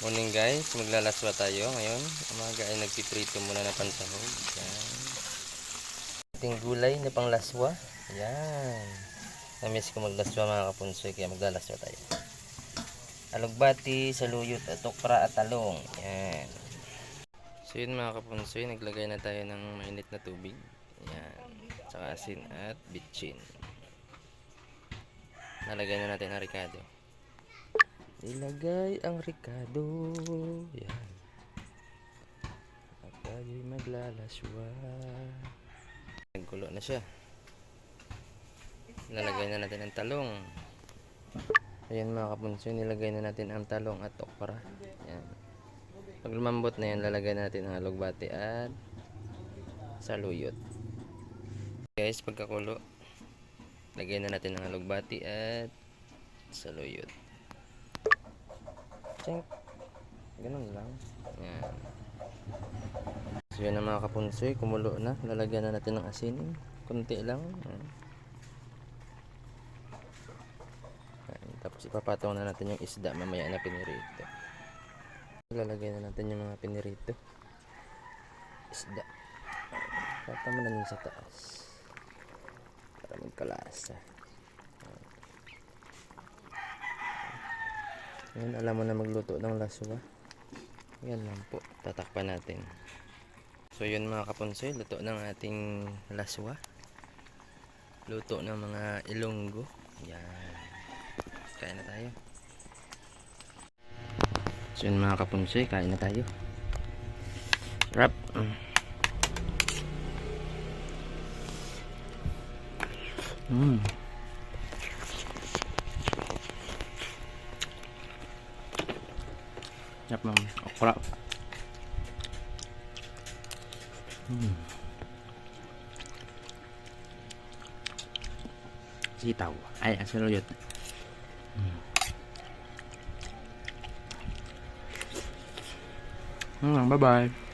Morning guys, maglalaswa tayo ngayon. Umaga ay nagpiprito muna na pansahog. Yan. Ating gulay na panglaswa. Yan. Namiss ko maglaswa mga kapunsoy kaya maglalaswa tayo. Alugbati, saluyot, at okra at talong. Yan. So yun mga kapunsoy, naglagay na tayo ng mainit na tubig. Yan. Tsaka asin at bitchin. Nalagay na natin ang ricado. Ilagay ang ricado. Yan. At tayo'y maglalaswa. Nagkulo na siya. Lalagay na natin ang talong. Ayan mga kapunso, nilagay na natin ang talong at okra. Yan. Pag lumambot na yan, lalagay na natin ang alugbati at saluyot. Guys, pagkakulo, lagay na natin ang alugbati at saluyot. Chink. Ganun lang. Yan. So yan ang mga kapunsoy, kumulo na. Lalagyan na natin ng asin. Kunti lang. Yan. Tapos ipapatong na natin yung isda mamaya na pinirito. Lalagyan na natin yung mga pinirito. Isda. Patama na yun sa taas. Para magkalasa. Yan, alam mo na magluto ng laswa. Yan lang po. Tatakpan natin. So yun mga kapunsoy, luto ng ating laswa. Luto ng mga ilonggo. Yan. Kain na tayo. So yun mga kapunsoy, kain na tayo. Wrap. Mm. Yap ng okra. Hmm. Sitaw. Ay, asaluyot. Hmm. Hmm, bye-bye.